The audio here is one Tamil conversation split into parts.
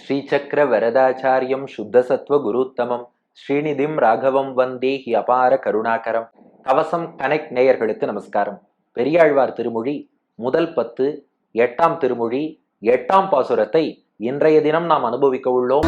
ஸ்ரீசக்கர வரதாச்சாரியம் சுத்தசத்வ குருத்தமம். ஸ்ரீநிதிம் ராகவம் வந்தே ஹி அபார கருணாகரம். கவசம் கனெக்ட் நேயர்களுக்கு நமஸ்காரம். பெரியாழ்வார் திருமொழி முதல் பத்து எட்டாம் திருமொழி எட்டாம் பாசுரத்தை இன்றைய தினம் நாம் அனுபவிக்க உள்ளோம்.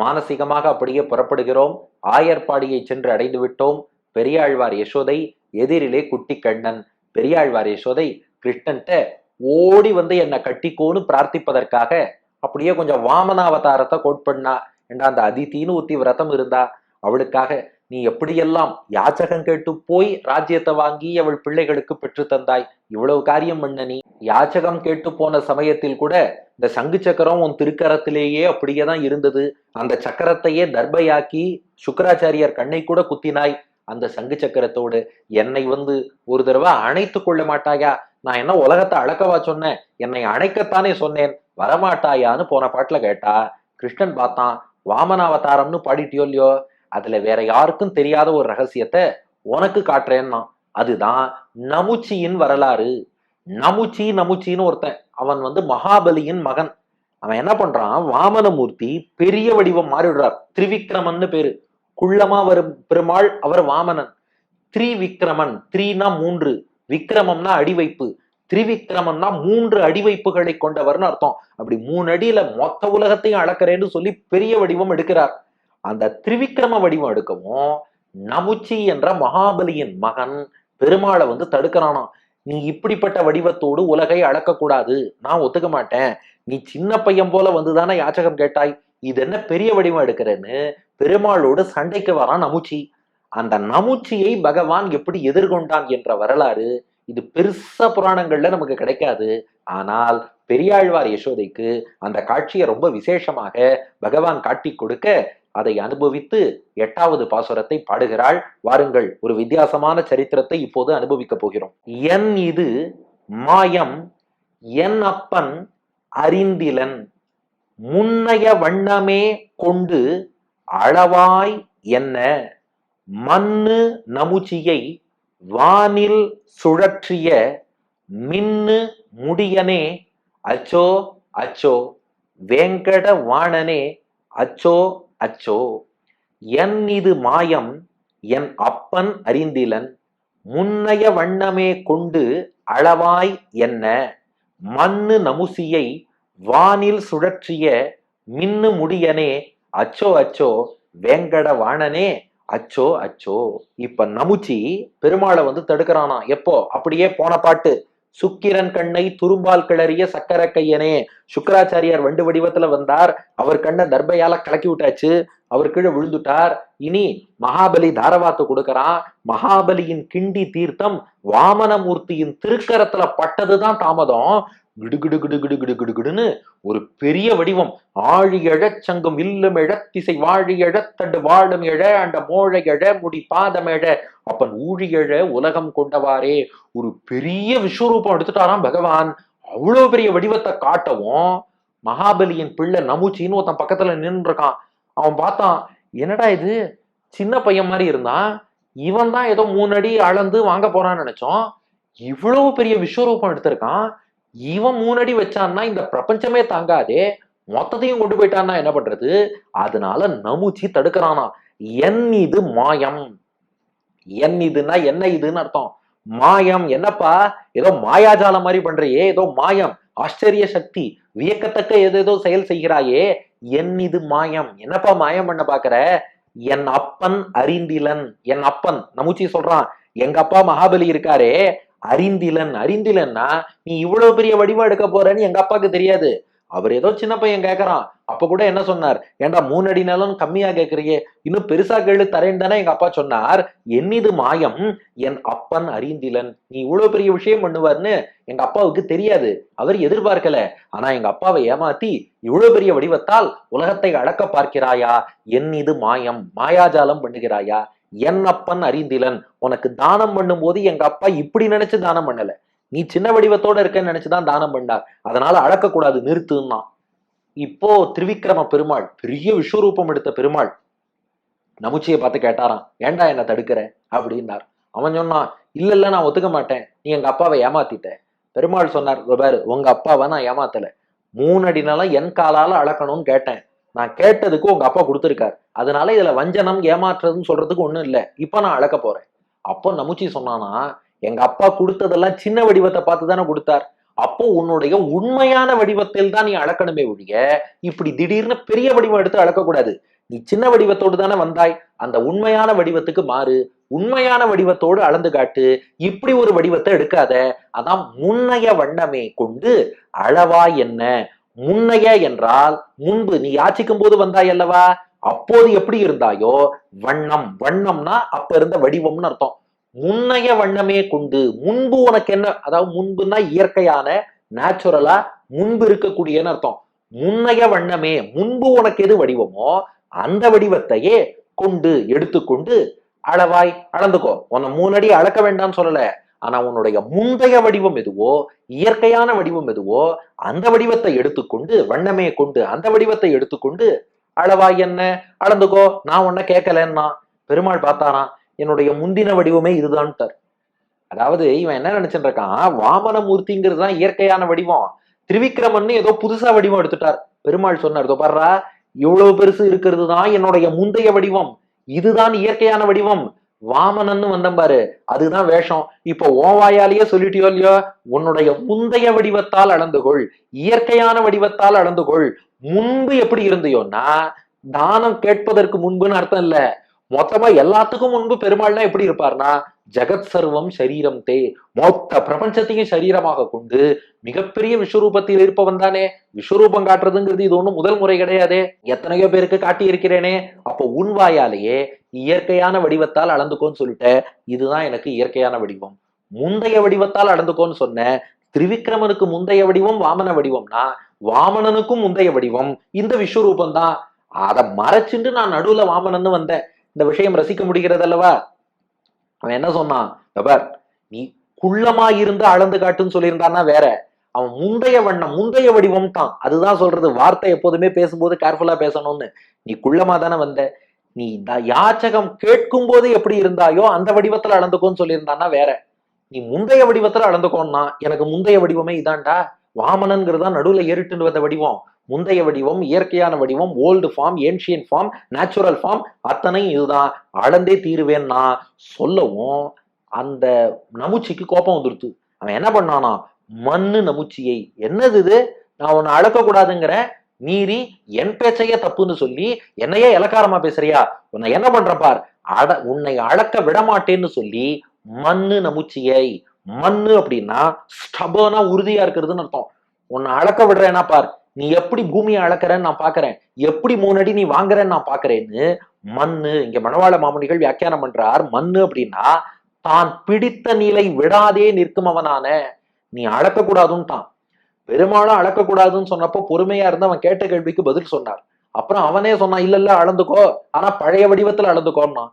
மானசீகமாக அப்படியே புறப்படுகிறோம். ஆயர்பாடியை சென்று அடைந்து விட்டோம். பெரியாழ்வார் யசோதை எதிரிலே குட்டி கண்ணன் பெரியாழ்வார் யசோதை கிருஷ்ணன்ட்ட ஓடி வந்து என்னை கட்டிக்கோன்னு பிரார்த்திப்பதற்காக அப்படியே கொஞ்சம் வாமனாவதாரத்தை கோட் பண்ணா. ஏண்டா அந்த அதித்தின்னு ஊத்தி விரதம் இருந்தா? அவளுக்காக நீ எப்படியெல்லாம் யாச்சகம் கேட்டு போய் ராஜ்யத்தை வாங்கி அவள் பிள்ளைகளுக்கு பெற்று தந்தாய்? இவ்வளவு காரியம் பண்ண நீ? யாச்சகம் கேட்டு போன சமயத்தில் கூட இந்த சங்கு சக்கரம் உன் திருக்கரத்திலேயே அப்படியே தான் இருந்தது. அந்த சக்கரத்தையே தர்பையாக்கி சுக்கராச்சாரியார் கண்ணை கூட குத்தினாய் அந்த சங்கு சக்கரத்தோடு. என்னை வந்து ஒரு தடவை அணைத்து கொள்ள மாட்டாயா? நான் என்ன உலகத்தை அழக்கவா சொன்னேன்? என்னை அணைக்கத்தானே சொன்னேன்? வரமாட்டாயான்னு போன பாட்டுல கேட்டா கிருஷ்ணன் பார்த்தான் வாமனாவதாரம்னு பாடிட்டியோ இல்லையோ? அதுல வேற யாருக்கும் தெரியாத ஒரு ரகசியத்தை உனக்கு காட்டுறேன்னா அதுதான் நமுச்சியின் வரலாறு. நமுச்சி நமுச்சின்னு ஒருத்தன். அவன் வந்து மகாபலியின் மகன். அவன் என்ன பண்றான்? வாமனமூர்த்தி பெரிய வடிவம் மாறிடுறார் திரிவிக்ரமன்னு பேரு. குள்ளமா வரும் பெருமாள் அவர் வாமனன். திரிவிக்ரமன் த்ரீனா மூன்று. விக்ரமம்னா அடிவைப்பு. திரிவிக்ரமன்னா மூன்று அடிவைப்புகளை கொண்டவர்னு அர்த்தம். அப்படி மூணு அடியில மொத்த உலகத்தையும் அளக்கிறேன்னு சொல்லி பெரிய வடிவம் எடுக்கிறார். அந்த திரிவிக்ரம வடிவம் எடுக்கவும் நமுச்சி என்ற மகாபலியின் மகன் பெருமாளை வந்து தடுக்கிறானாம். நீ இப்படிப்பட்ட வடிவத்தோடு உலகை அளக்கக்கூடாது. நான் ஒத்துக்க மாட்டேன். நீ சின்ன பையன் போல வந்துதானே யாச்சகம் கேட்டாய்? இது என்ன பெரிய வடிவம் எடுக்கிறேன்னு பெருமாளோடு சண்டைக்கு வரான் நமுச்சி. அந்த நமுச்சியை பகவான் எப்படி எதிர்கொண்டான் என்ற வரலாறு இது பெருசா புராணங்கள்ல நமக்கு கிடைக்காது. ஆனால் பெரியாழ்வார் யசோதைக்கு அந்த காட்சியை ரொம்ப விசேஷமாக பகவான் காட்டி கொடுக்க அதை அனுபவித்து எட்டாவது பாசுரத்தை பாடுகிறாள். வாருங்கள் ஒரு வித்தியாசமான சரித்திரத்தை இப்போது அனுபவிக்க போகிறோம். என் இது மாயம் என் அப்பன் அறிந்திலன் முன்னைய வண்ணமே கொண்டு அளவாய் என்ன மண்ணு நமுச்சியை வானில் சுழற்றிய மின்னு முடியனே அச்சோ அச்சோ வேங்கட வாணனே அச்சோ அச்சோ என் இது மாயம் என் அப்பன் அறிந்திலன் முன்னைய வண்ணமே கொண்டு அளவாய் என்ன மண்ணு நமுசியை வானில் சுழற்றிய மின்னு முடியனே அச்சோ அச்சோ வேங்கட வாணனே அச்சோ அச்சோ. இப்ப நமுச்சி பெருமாளை வந்து தடுக்கிறானா? எப்போ? அப்படியே போன பாட்டு. சுக்கிரன் கண்ணை துரும்பால் கிளறிய சக்கர கையனே சுக்கராச்சாரியார் வண்டு வடிவத்துல வந்தார். அவர் கண்ணை தர்பையால கலக்கி விட்டாச்சு. அவர் கீழே விழுந்துட்டார். இனி மகாபலி தாரவாத்து கொடுக்கறான். மகாபலியின் கிண்டி தீர்த்தம் வாமனமூர்த்தியின் திருக்கரத்துல பட்டதுதான் தாமதம். கிடுகிடு ஒரு பெரிய வடிவம். ஆழிகழச் சங்கம் இல்லம் எழத்திசை வாழி எழத்தண்டு வாழும் எழ அண்ட மோழ எழ முடி பாதம் எழ. அப்பன் ஊழியழ உலகம் கொண்டவாரே ஒரு பெரிய விஸ்வரூபம் எடுத்துட்டாராம் பகவான். அவ்வளோ பெரிய வடிவத்தை காட்டவும் மகாபலியின் பிள்ளை நமுச்சின்னு ஒருத்தன் பக்கத்துல நின்றுருக்கான். அவன் பார்த்தான் என்னடா இது? சின்ன பையன் மாதிரி இருந்தான் இவன் தான் ஏதோ மூணு அடி அளந்து வாங்க போறான்னு நினைச்சோம். இவ்வளவு பெரிய விஸ்வரூபம் எடுத்திருக்கான். இவன் மூணடி வச்சான்னா இந்த பிரபஞ்சமே தாங்காதே மொத்தத்தையும் கொண்டு போயிட்டான்னா என்ன பண்றது? அதனால நமுச்சி தடுக்கிறானா. என் இது மாயம். என் இதுன்னா என்ன இதுன்னு அர்த்தம். மாயம் என்னப்பா? ஏதோ மாயாஜாலம் மாதிரி பண்றியே ஏதோ மாயம். ஆச்சரிய சக்தி. வியக்கத்தக்க ஏதேதோ செயல் செய்கிறாயே என் இது மாயம். என்னப்பா மாயம் பண்ண பாக்குற? என் அப்பன் அறிந்திலன். என் அப்பன். நமுச்சி சொல்றான் எங்க அப்பா மகாபலி இருக்காரே அறிந்திலன் அறிந்திலன்னா நீ இவ்வளவு பெரிய வடிவம் எடுக்க போறன்னு எங்க அப்பாவுக்கு தெரியாது. அவர் ஏதோ சின்ன பையன் கேட்கறான் அப்ப கூட என்ன சொன்னார்? ஏன்டா மூணு அடி நிலம் கம்மியா கேக்குறியே? இன்னும் பெருசா கேளு தரேன்னு தானே எங்க அப்பா சொன்னார். என்னிது மாயம் என் அப்பன் அறிந்திலன். நீ இவ்வளவு பெரிய விஷயம் பண்ணுவார்னு எங்க அப்பாவுக்கு தெரியாது. அவர் எதிர்பார்க்கல. ஆனா எங்க அப்பாவை ஏமாத்தி இவ்வளவு பெரிய வடிவத்தால் உலகத்தை அடக்க பார்க்கிறாயா? என் இது மாயம் மாயாஜாலம் பண்ணுகிறாயா? என் அப்பன் அறிந்திலன் உனக்கு தானம் பண்ணும்போது எங்க அப்பா இப்படி நினைச்சு தானம் பண்ணல. நீ சின்ன வடிவத்தோட இருக்கன்னு நினைச்சுதான் தானம் பண்ணார். அதனால அளக்க கூடாது நிறுத்துன்னா இப்போ திரிவிக்ரம பெருமாள் பெரிய விஸ்வரூபம் எடுத்த பெருமாள் நமுச்சியை பார்த்து கேட்டாராம் ஏன்டா என்ன தடுக்கிற? அப்படின்னார். அவன் சொன்னான் இல்ல இல்ல நான் ஒத்துக்க மாட்டேன். நீ எங்க அப்பாவை ஏமாத்திட்ட. பெருமாள் சொன்னார் பாரு உங்க அப்பாவை நான் ஏமாத்தல. மூணு அடி நிலம் என் காலால அளக்கணும்னு கேட்டேன். நான் கேட்டதுக்கு உங்க அப்பா கொடுத்துருக்காரு. அதனால இதுல வஞ்சனம் ஏமாற்றுறதுன்னு சொல்றதுக்கு ஒண்ணும் இல்லை. இப்ப நான் அளக்க போறேன். அப்போ நமுச்சி சொன்னானா எங்க அப்பா கொடுத்ததெல்லாம் சின்ன வடிவத்தை பார்த்து தானே கொடுத்தார். அப்போ உன்னுடைய உண்மையான வடிவத்தில் தான் நீ அளக்கணுமே ஒழிய இப்படி திடீர்னு பெரிய வடிவம் எடுத்து அளக்கக்கூடாது. நீ சின்ன வடிவத்தோடு தானே வந்தாய். அந்த உண்மையான வடிவத்துக்கு மாறு. உண்மையான வடிவத்தோடு அளந்து காட்டு. இப்படி ஒரு வடிவத்தை எடுக்காத. அதான் முன்னைய வண்ணமே கொண்டு அளவா என்ன? முன்னைய என்றால் முன்பு நீ யாச்சிக்கும் போது வந்தாய் அல்லவா? அப்போது எப்படி இருந்தாயோ? வண்ணம் வண்ணம்னா அப்ப இருந்த வடிவம்னு அர்த்தம். முன்னைய வண்ணமே கொண்டு முன்பு உனக்கு என்ன? அதாவது முன்புன்னா இயற்கையான நேச்சுரலா முன்பு இருக்கக்கூடியன்னு அர்த்தம். முன்னைய வண்ணமே முன்பு உனக்கு எது வடிவமோ அந்த வடிவத்தையே கொண்டு எடுத்துக்கொண்டு அளவாய் அளந்துக்கோ. உன்னை மூணடி அளக்க வேண்டாம்னு சொல்லல. ஆனா உன்னுடைய முந்தைய வடிவம் எதுவோ இயற்கையான வடிவம் எதுவோ அந்த வடிவத்தை எடுத்துக்கொண்டு வண்ணமே கொண்டு அந்த வடிவத்தை எடுத்துக்கொண்டு அளவா என்ன? அளந்துக்கோ நான் உன்ன கேட்கலன்னா? பெருமாள் பார்த்தானா என்னுடைய முந்தின வடிவமே இதுதான்ட்டார். அதாவது இவன் என்ன நினைச்சுட்டு இருக்கான் வாமனமூர்த்திங்கிறது தான் இயற்கையான வடிவம். திரிவிக்ரமன் ஏதோ புதுசா வடிவம் எடுத்துட்டார். பெருமாள் சொன்னார் இதோ பாருடா இவ்வளவு பெருசு இருக்கிறது தான் என்னுடைய முந்தைய வடிவம். இதுதான் இயற்கையான வடிவம். வாமனன்னு வந்தேன் பாரு. அதுதான் வேஷம். இப்போ ஓவாயாலேயே சொல்லிட்டியோ இல்லையோ? உன்னுடைய முந்தைய வடிவத்தால் அளந்துகொள் இயற்கையான வடிவத்தால் அளந்துகொள் முன்பு எப்படி இருந்தையோன்னா தானம் கேட்பதற்கு முன்புன்னு அர்த்தம் இல்ல. மொத்தமா எல்லாத்துக்கும் முன்பு பெருமாள்னா எப்படி இருப்பார்னா ஜெகத் சர்வம் சரீரம் தே. மொத்த பிரபஞ்சத்தையும் சரீரமாக கொண்டு மிகப்பெரிய விஸ்வரூபத்தில் இருப்பவன் தானே. விஸ்வரூபம் காட்டுறதுங்கிறது இது ஒன்றும் முதல் முறை கிடையாதே. எத்தனையோ பேருக்கு காட்டி இருக்கிறேனே அப்போ உன் வாயாலேயே இயற்கையான வடிவத்தால் அளந்துக்கோன்னு சொல்லிட்ட இதுதான் எனக்கு இயற்கையான வடிவம். முந்தைய வடிவத்தால் அளந்துக்கோன்னு சொன்ன திரிவிக்ரமனுக்கு முந்தைய வடிவம் வாமன வடிவம்னா வாமனனுக்கும் முந்தைய வடிவம் இந்த விஸ்வரூபம் தான் அதை மறைச்சிட்டு நான் நடுவுல வாமனன்னு வந்தேன். இந்த விஷயம் ரசிக்க முடிகிறது அல்லவா அவன் என்ன சொன்னான்? பார் நீ குள்ளமா இருந்து அளந்து காட்டுன்னு சொல்லியிருந்தான்னா வேற. அவன் முந்தைய வண்ணம் முந்தைய வடிவம் தான் அதுதான் சொல்றது. வார்த்தை எப்போதுமே பேசும்போது கேர்ஃபுல்லா பேசணும்னு. நீ குள்ளமா தானே வந்த. நீ இந்த யாச்சகம் கேட்கும் போது எப்படி இருந்தாயோ அந்த வடிவத்துல அளந்துக்கோன்னு சொல்லியிருந்தான்னா வேற. நீ முந்தைய வடிவத்துல அளந்துக்கோன்னா எனக்கு முந்தைய வடிவமே இதான்டா. வாமனன்கிறதா நடுவுல ஏறிட்டு வந்த வடிவம். முந்தைய வடிவம் இயற்கையான வடிவம் old form ancient form natural form அத்தனையும் இதுதான். அளந்தே தீருவேன்னா சொல்லவும் அந்த நமுச்சிக்கு கோபம் வந்துருத்து. அவன் என்ன பண்ணானா மண்ணு நமுச்சியை. என்னது இது? நான் உன்னை அளக்கக்கூடாதுங்கிறேன் மீறி என் பேச்சையே தப்புன்னு சொல்லி என்னையே இலக்காரமா பேசுறியா? உன்னை என்ன பண்ற பார்? அட உன்னை அளக்க விட மாட்டேன்னு சொல்லி மண்ணு நமுச்சியை. மண்ணு அப்படின்னா ஸ்டபனா உறுதியா இருக்கிறதுன்னு அர்த்தம். உன்னை அளக்க விடுறேன்னா பார்? நீ எப்படி பூமியை அளக்கிறேன்னு நான் பாக்குறேன். எப்படி மூணு அடி நீ வாங்குறேன்னு நான் பாக்குறேன்னு மண்ணு இங்க மணவாள மாமணிகள் வியாக்கியானம் பண்றார். மண்ணு அப்படின்னா தான் பிடித்த நிலை விடாதே நிற்குமவனான. நீ அளக்க தான் பெருமாளும் அளக்கக்கூடாதுன்னு சொன்னப்போ பொறுமையா இருந்து அவன் கேட்ட கேள்விக்கு பதில் சொன்னார். அப்புறம் அவனே சொன்னான் இல்ல இல்ல அளந்துக்கோ. ஆனா பழைய வடிவத்துல அளந்துக்கோன்னா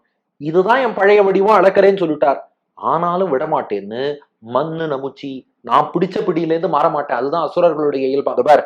இதுதான் என் பழைய வடிவம் அளக்கறேன்னு சொல்லிட்டார். ஆனாலும் விடமாட்டேன்னு மண்ணு நமுச்சி நான் பிடிச்ச பிடியிலேருந்து மாற மாட்டேன் அதுதான் அசுரர்களுடைய இயல்பு. அந்த பார்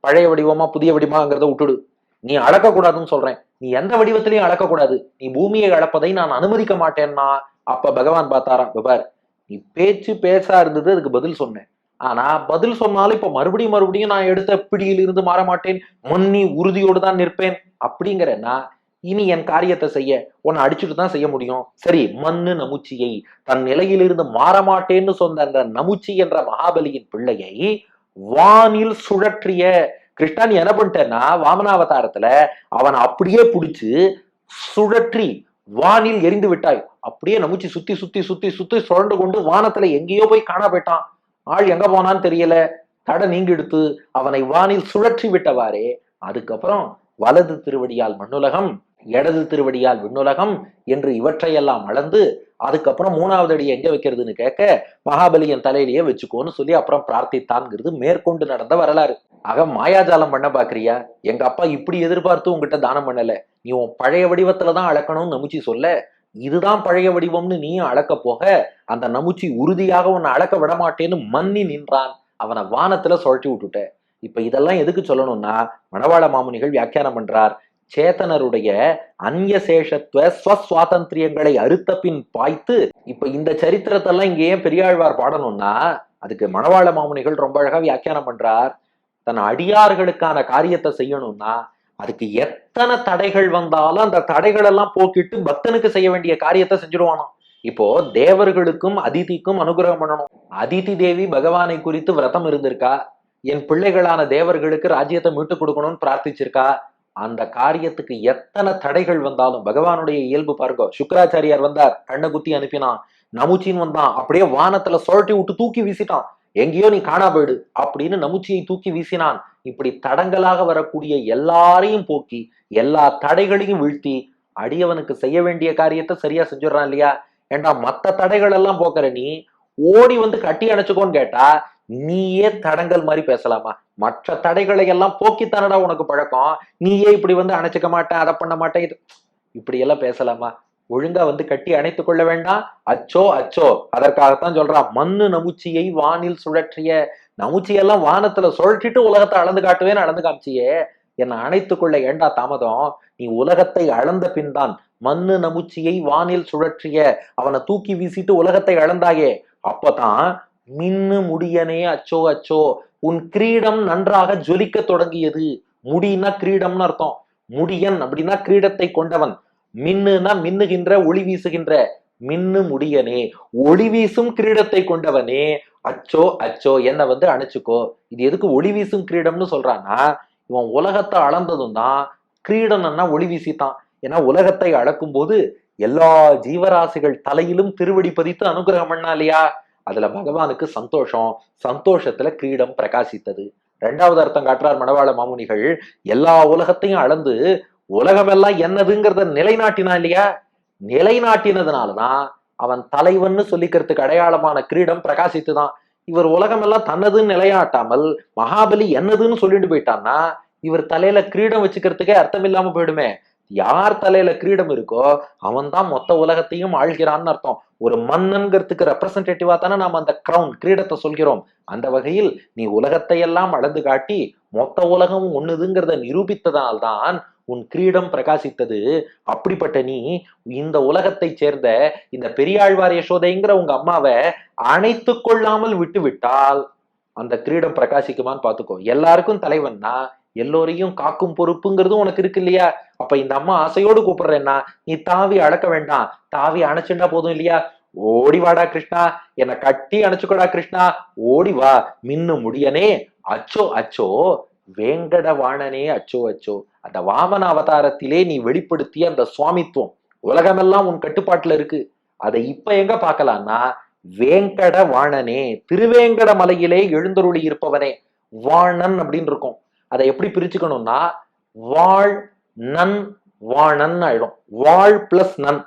பழைய வடிவமா புதிய வடிவமாங்கிறத விட்டுடு. நீ அளக்கக்கூடாதுன்னு சொல்றேன். நீ எந்த வடிவத்திலையும் அளக்கக்கூடாது. நீ பூமியை அளப்பதை நான் அனுமதிக்க மாட்டேன்னா. அப்ப பகவான் பார்த்தாராம் பார் நீ பேச்சு பேசா இருந்தது அதுக்கு பதில் சொன்னேன். ஆனா பதில் சொன்னாலும் இப்ப மறுபடியும் மறுபடியும் நான் எடுத்த பிடியில் இருந்து மாற மாட்டேன் மன்னி உறுதியோடு தான் நிற்பேன். அப்படிங்கிறனா இனி என் காரியத்தை செய்ய உன்னை அடிச்சுட்டு தான் செய்ய முடியும். சரி மண்ணு நமுச்சியை தன் நிலையிலிருந்து மாற மாட்டேன்னு சொன்ன அந்த நமுச்சி என்ற மகாபலியின் பிள்ளையை வானில் சுழற்றிய கிருஷ்ணன் என்ன பண்ணிட்டேன்னா வாமனாவதாரத்துல அவனை அப்படியே பிடிச்சு சுழற்றி வானில் எரிந்து விட்டாய். அப்படியே நமுச்சி சுத்தி சுத்தி சுத்தி சுத்தி சுழண்டு கொண்டு வானத்துல எங்கேயோ போய் காணா போயிட்டான். ஆள் எங்க போனான்னு தெரியல. தடை நீங்கெடுத்து அவனை வானில் சுழற்றி விட்டவாறே. அதுக்கப்புறம் வலது திருவடியால் மண்ணுலகம் இடது திருவடியால் விண்ணுலகம் என்று இவற்றையெல்லாம் அளந்து அதுக்கப்புறம் மூணாவது அடி எங்க வைக்கிறதுன்னு கேட்க மகாபலியன் தலையிலேயே வச்சுக்கோன்னு சொல்லி அப்புறம் பிரார்த்தித்தான்ங்கிறது மேற்கொண்டு நடந்த வரலாறு. ஆக மாயாஜாலம் பண்ண பாக்குறியா? எங்க அப்பா இப்படி எதிர்பார்த்து உங்ககிட்ட தானம் பண்ணல. நீ உன் பழைய வடிவத்துல தான் அளக்கணும்னு நமுச்சி சொல்ல. இதுதான் பழைய வடிவம்னு நீயும் அளக்க போக அந்த நமுச்சி உறுதியாக உன்னை அளக்க விட மாட்டேன்னு மன்னி நின்றான். அவனை வானத்துல சுழட்டி விட்டுட்ட. இப்ப இதெல்லாம் எதுக்கு சொல்லணும்னா மணவாள மாமுனிகள் வியாக்கியானம் பண்றார். சேத்தனருடைய அந்யசேஷத்துவ ஸ்வஸ்வாதந்திரியங்களை அறுத்த பின் பாய்த்து இப்ப இந்த சரித்திரத்தெல்லாம் இங்கே ஏன் பெரியாழ்வார் பாடணும்னா அதுக்கு மணவாள மாமுனிகள் ரொம்ப அழகா வியாக்கியானம் பண்றார். தன் அடியார்களுக்கான காரியத்தை செய்யணும்னா அதுக்கு எத்தனை தடைகள் வந்தாலும் அந்த தடைகள் எல்லாம் போக்கிட்டு பக்தனுக்கு செய்ய வேண்டிய காரியத்தை செஞ்சுடுவானாம் இப்போ தேவர்களுக்கும் அதிதிக்கும் அனுகிரகம் பண்ணணும். அதிதி தேவி பகவானை குறித்து விரதம் இருந்திருக்கா? என் பிள்ளைகளான தேவர்களுக்கு ராஜ்யத்தை மீட்டு கொடுக்கணும்னு பிரார்த்திச்சிருக்கா? அந்த காரியத்துக்கு எத்தனை தடைகள் வந்தாலும் பகவானுடைய இயல்பு பாருங்க. சுக்கராச்சாரியார் வந்தார் கண்ணை குத்தி அனுப்பினான். நமுச்சின்னு வந்தான். அப்படியே வானத்துல சுழட்டி விட்டு தூக்கி வீசிட்டான். எங்கேயோ நீ காணா போயிடு அப்படின்னு நமுச்சியை தூக்கி வீசினான். இப்படி தடங்களாக வரக்கூடிய எல்லாரையும் போக்கி எல்லா தடைகளையும் வீழ்த்தி அடியவனுக்கு செய்ய வேண்டிய காரியத்தை சரியா செஞ்சுடுறான் இல்லையா? ஏண்டா மத்த தடைகள் எல்லாம் போக்குற நீ ஓடி வந்து கட்டி அணைச்சுக்கோன்னு கேட்டா நீயே தடங்கள் மாதிரி பேசலாமா? மற்ற தடைகளை எல்லாம் போக்கித்தானடா உனக்கு பழக்கம்? நீயே இப்படி வந்து அணைச்சிக்க மாட்டேன் அதை பண்ண மாட்டேன் இது. இப்படி எல்லாம் பேசலாமா? ஒழுங்கா வந்து கட்டி அணைத்துக் கொள்ள வேண்டாம். அச்சோ அச்சோ. அதற்காகத்தான் சொல்றான் மண்ணு நமுச்சியை வானில் சுழற்றிய நமுச்சியெல்லாம் வானத்துல சுழற்றிட்டு உலகத்தை அளந்து காட்டுவேன்னு அளந்து காமிச்சியே. என்னை அணைத்துக் கொள்ள ஏண்டா தாமதம்? நீ உலகத்தை அளந்த பின்தான் மண்ணு நமுச்சியை வானில் சுழற்றிய அவனை தூக்கி வீசிட்டு உலகத்தை அளந்தாயே. அப்பதான் மின்னு முடியனே அச்சோ அச்சோ உன் கிரீடம் நன்றாக ஜொலிக்க தொடங்கியது. முடினா கிரீடம்னு அர்த்தம். முடியன் அப்படின்னா கிரீடத்தை கொண்டவன். மின்னுனா மின்னுகின்ற ஒளி வீசுகின்ற மின்னு முடியனே ஒளி வீசும் கிரீடத்தை கொண்டவனே. அச்சோ அச்சோ என்ன வந்து அணைச்சுக்கோ. இது எதுக்கு ஒளி வீசும் கிரீடம்னு சொல்றான்னா இவன் உலகத்தை அளந்ததும் தான் கிரீடம்னா ஒளி வீசித்தான். ஏன்னா உலகத்தை அளக்கும் போது எல்லா ஜீவராசிகள் தலையிலும் திருவடி பதித்து அனுகிரகம் பண்ணா இல்லையா அதுல பகவானுக்கு சந்தோஷம். சந்தோஷத்துல கிரீடம் பிரகாசித்தது. ரெண்டாவது அர்த்தம் காட்டுறார் மணவாள மாமுனிகள் எல்லா உலகத்தையும் அளந்து உலகமெல்லாம் என்னதுங்கிறத நிலைநாட்டினா இல்லையா? நிலைநாட்டினதுனாலதான் அவன் தலைவன் சொல்லிக்கிறதுக்கு அடையாளமான கிரீடம் பிரகாசித்துதான். இவர் உலகமெல்லாம் தன்னதுன்னு நிலையாட்டாமல் மகாபலி என்னதுன்னு சொல்லிட்டு போயிட்டான்னா இவர் தலையில கிரீடம் வச்சுக்கிறதுக்கே அர்த்தம் இல்லாம போயிடுமே. யார் தலையில கிரீடம் இருக்கோ அவன் தான் மொத்த உலகத்தையும் ஆள்கிறான்னு அர்த்தம். ஒரு மன்னன்கிறதுக்கு ரெப்ரசன்டேட்டிவா தானே நாம அந்த கிரவுன் கிரீடத்தை சொல்கிறோம். அந்த வகையில் நீ உலகத்தை எல்லாம் அளந்து காட்டி மொத்த உலகமும் ஒண்ணுதுங்கிறத நிரூபித்ததால்தான் உன் கிரீடம் பிரகாசித்தது. அப்படிப்பட்ட நீ இந்த உலகத்தை சேர்ந்த இந்த பெரியாழ்வார் யசோதைங்கிற உங்க அம்மாவை அணைத்து கொள்ளாமல் விட்டு விட்டால் அந்த கிரீடம் பிரகாசிக்குமான்னு பாத்துக்கோ எல்லாருக்கும் தலைவன்னா எல்லோரையும் காக்கும் பொறுப்புங்கிறதும் உனக்கு இருக்கு இல்லையா? அப்ப இந்த அம்மா ஆசையோடு கூப்பிடுறேன்னா நீ தாவி அடக்க வேண்டாம். தாவி அணைச்சுண்டா போதும் இல்லையா? ஓடி வாடா கிருஷ்ணா. என்னை கட்டி அணைச்சுக்கோடா கிருஷ்ணா. ஓடி வா. மின்னு முடியனே. அச்சோ அச்சோ. வேங்கடவாணனே. அச்சோ அச்சோ. அந்த வாமன அவதாரத்திலே நீ வெளிப்படுத்திய அந்த சுவாமித்துவம் உலகமெல்லாம் உன் கட்டுப்பாட்டுல இருக்கு. அதை இப்ப எங்க பார்க்கலாம்னா வேங்கட வாணனே திருவேங்கட மலையிலே எழுந்தருளி இருப்பவனே வாணன் அப்படின்னு இருக்கும். அதை எப்படி பிரிச்சுக்கணும்னா வாழ் நன் வாணன் ஆயிடும். வாழ் பிளஸ் நன்.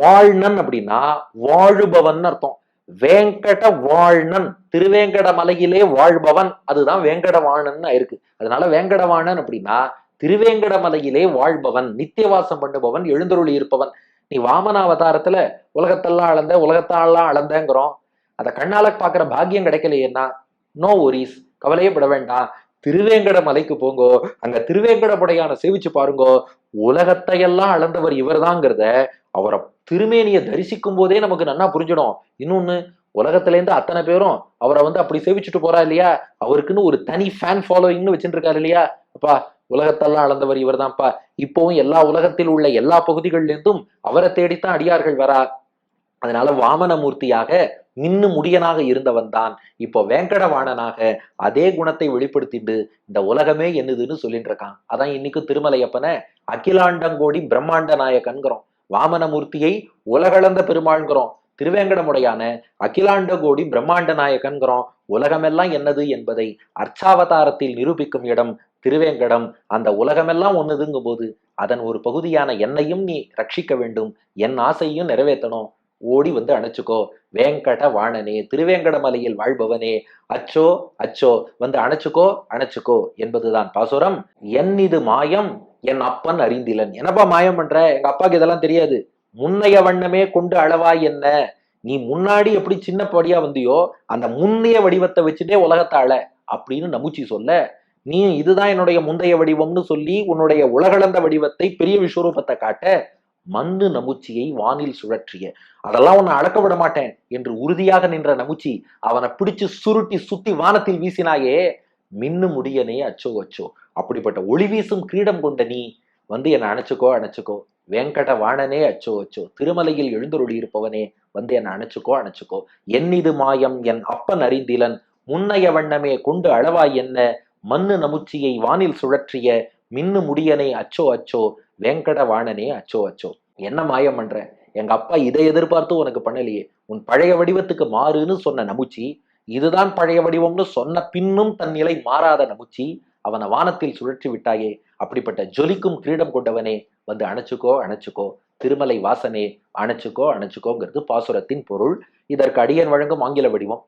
வாழ்நன் அப்படின்னா வாழுபவன் அர்த்தம். வேங்கட வாழ்நன் திருவேங்கட மலையிலே வாழ்பவன் அதுதான் வேங்கடவாணன் இருக்கு அதனால வேங்கடவாணன் அப்படின்னா திருவேங்கட மலையிலே வாழ்பவன் நித்தியவாசம் பண்ணுபவன் எழுந்தருளி இருப்பவன். நீ வாமன அவதாரத்துல உலகத்தெல்லாம் அளந்த உலகத்தாலாம் அளந்தங்கிறோம். அதை கண்ணால பாக்குற பாக்கியம் கிடைக்கலையேன்னா நோ ஒரிஸ் கவலையே பட வேண்டாம். திருவேங்கட மலைக்கு போங்கோ அங்க திருவேங்கடமுடையான சேவிச்சு பாருங்கோ. உலகத்தையெல்லாம் அளந்தவர் இவர்தாங்கிறத அவரை திருமேனியை தரிசிக்கும் போதே நமக்கு நன்னா புரிஞ்சிடும். இன்னொன்னு உலகத்துல இருந்து அத்தனை பேரும் அவரை வந்து அப்படி சேவிச்சுட்டு போறா இல்லையா? அவருக்குன்னு ஒரு தனி ஃபேன் ஃபாலோயிங்னு வச்சுட்டு இருக்காரு இல்லையா? அப்பா உலகத்தெல்லாம் அளந்தவர் இவர்தான்ப்பா. இப்பவும் எல்லா உலகத்தில் உள்ள எல்லா பகுதிகளிலிருந்தும் அவரை தேடித்தான் அடியார்கள் வரா. அதனால வாமனமூர்த்தியாக இன்னும் முடியனாக இருந்தவன் தான். இப்போ வேங்கடவாணனாக அதே குணத்தை வெளிப்படுத்திட்டு இந்த உலகமே என்னதுன்னு சொல்லிட்டு இருக்கான் அதான் இன்னைக்கு திருமலையப்பனை அகிலாண்டங்கோடி பிரம்மாண்ட நாயகன்கிறோம். வாமனமூர்த்தியை உலகளந்த பெருமாள்கிறோம் திருவேங்கடமுடையான அகிலாண்ட கோடி பிரம்மாண்ட நாயகன்கிறோம். உலகமெல்லாம் என்னது என்பதை அர்ச்சாவதாரத்தில் நிரூபிக்கும் இடம் திருவேங்கடம் அந்த உலகமெல்லாம் ஒன்றுதுங்கும் போது அதன் ஒரு பகுதியான என்னையும் நீ ரட்சிக்க வேண்டும் என் ஆசையும் நிறைவேற்றணும். ஓடி வந்து அணைச்சுக்கோ. வேங்கட வாணனே திருவேங்கடமலையில் வாழ்பவனே அச்சோ அச்சோ வந்து அணைச்சுக்கோ அணைச்சுக்கோ என்பதுதான். பாசுரம் என் இது மாயம் என் அப்பன் அறிந்திலன். என்னப்பா மாயம் பண்ற? எங்க அப்பாவுக்கு இதெல்லாம் தெரியாது. முன்னைய வண்ணமே கொண்டு அளவா என்ன? நீ முன்னாடி எப்படி சின்ன படியா வந்தியோ அந்த முன்னைய வடிவத்தை வச்சுட்டே உலகத்தாழ அப்படின்னு நமுச்சி சொல்ல நீ இதுதான் என்னுடைய முந்தைய வடிவம்னு சொல்லி உன்னுடைய உலகளந்த வடிவத்தை பெரிய விஸ்வரூபத்தை காட்ட மண்ணு நமுச்சியை வானில் சுழற்றிய. அதெல்லாம் உன்னை அடக்க விட மாட்டேன் என்று உறுதியாக நின்ற நமுச்சி அவனை பிடிச்சு சுருட்டி சுத்தி வானத்தில் வீசினாயே. மின்னு முடியனே அச்சோ அச்சோ. அப்படிப்பட்ட ஒளி வீசும் கிரீடம் கொண்ட நீ வந்து என்னை அணைச்சுக்கோ அணைச்சுக்கோ. வெங்கட வாணனே அச்சோ அச்சோ. திருமலையில் எழுந்தருளி இருப்பவனே வந்து என்னை அணைச்சுக்கோ அணைச்சுக்கோ. என்னிது மாயம் என் அப்பன் அறிந்திலன். முன்னைய வண்ணமே கொண்டு அளவாய் என்ன? மண்ணு நமுச்சியை வானில் சுழற்றிய மின்னு முடியனே அச்சோ அச்சோ வெங்கட வாணனே அச்சோ அச்சோ. என்ன மாயம் பண்ற? எங்க அப்பா இதை எதிர்பார்த்து உனக்கு பண்ணலையே. உன் பழைய வடிவத்துக்கு மாறுன்னு சொன்ன நமுச்சி இதுதான் பழைய வடிவம்னு சொன்ன பின்னும் தன் நிலை மாறாத நமுச்சி அவனை வானத்தில் சுழற்றி விட்டாயே. அப்படிப்பட்ட ஜொலிக்கும் கிரீடம் கொண்டவனே வந்து அணைச்சுக்கோ அணைச்சுக்கோ. திருமலை வாசனே அணைச்சுக்கோ அணைச்சுக்கோங்கிறது பாசுரத்தின் பொருள். இதற்கு அடியன் வழங்கும் ஆங்கில வடிவம்.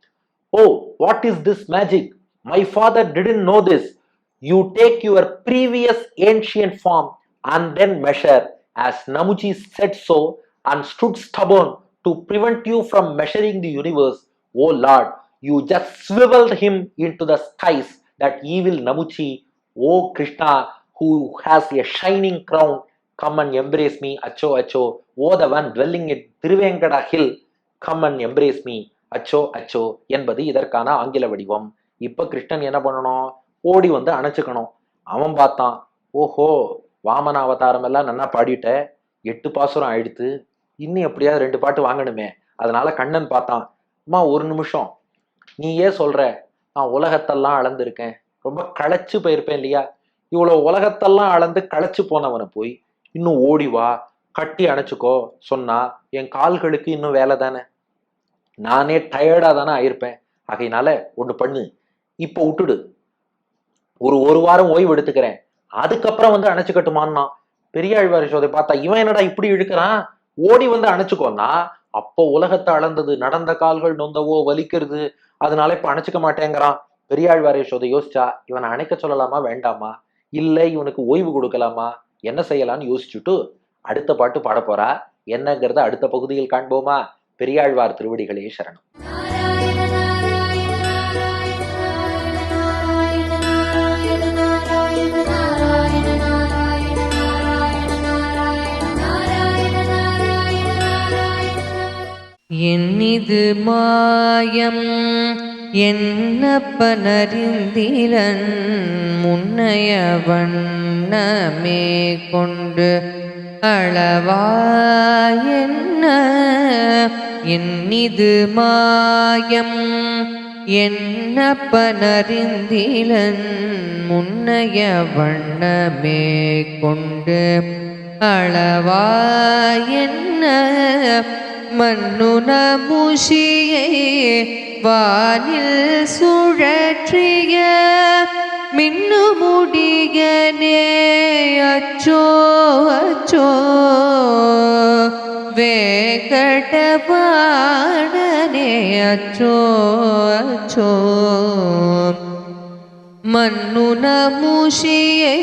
ஓ what is this magic My father didn't know this you take your previous ancient form and then measure as Namuji said so and stood stubborn to prevent you from measuring the universe. O Lord, you just swiveled him into the skies, that evil Namuchi. O Krishna, who has a shining crown, come and embrace me, Acho Acho. O the one dwelling in Tiruvengada hill, come and embrace me, அச்சோ அச்சோ என்பது இதற்கான ஆங்கில வடிவம் இப்போ கிருஷ்ணன் என்ன பண்ணணும்? ஓடி வந்து அணைச்சிக்கணும். அவன் பார்த்தான் ஓஹோ வாமன அவதாரம் எல்லாம் நன்னா பாடிட்ட எட்டு பாசுரம் ஆயிடுத்து இன்னும் எப்படியாவது ரெண்டு பாட்டு வாங்கணுமே. அதனால கண்ணன் பார்த்தான் அம்மா ஒரு நிமிஷம். நீ ஏன் சொல்ற நான் உலகத்தெல்லாம் அளந்திருக்கேன். ரொம்ப களைச்சு போயிருப்பேன் இல்லையா? இவ்வளோ உலகத்தெல்லாம் அளந்து களைச்சு போனவனை போய் இன்னும் ஓடி வா கட்டி அணைச்சிக்கோ சொன்னா என் கால்களுக்கு இன்னும் வேலை தானே? நானே டயர்டாக தானே ஆயிருப்பேன். ஆகையினால ஒன்று பண்ணு. இப்போ விட்டுடு. ஒரு ஒரு வாரம் ஓய்வு எடுத்துக்கிறேன். அதுக்கப்புறம் வந்து அணைச்சுக்கட்டுமான்னா பெரியாழ்வார் யசோதை பார்த்தா இவன் என்னடா இப்படி இழுக்கிறான்? ஓடி வந்து அணைச்சுக்கோன்னா அப்போ உலகத்தை அளந்தது நடந்த கால்கள் நொந்தவோ வலிக்கிறது அதனால இப்ப அணைச்சுக்க மாட்டேங்கிறான். பெரியாழ்வார் யசோதை யோசிச்சா இவனை அணைக்க சொல்லலாமா வேண்டாமா? இல்லை இவனுக்கு ஓய்வு கொடுக்கலாமா? என்ன செய்யலாம்னு யோசிச்சுட்டு அடுத்த பாட்டு பாட போறா. என்னங்கிறத அடுத்த பகுதியில் காண்போமா? பெரியாழ்வார் திருவடிகளே சரணம். என்னிது மாயம்? என்னப்பனறிந்திலன் முன்னைய வண்ணமே கொண்டு அளவாயென்ன? என்னிது மாயம்? என்னப்பனறிந்திலன் முன்னைய வண்ணமே கொண்டு அளவாயென்ன? மண்ணுன முஷியை வானில் சுழற்றிய மின்னு முடியனே அச்சோ அச்சோ. வேகடபாடனே அச்சோ அச்சோ. மண்ணுன முஷியை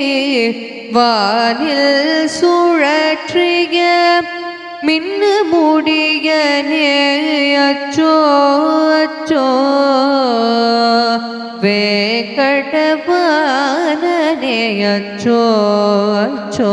வானில் சுழற்றிய மின்னு முடியனே அச்சோ அச்சோ வேகடபானனே அச்சோ அச்சோ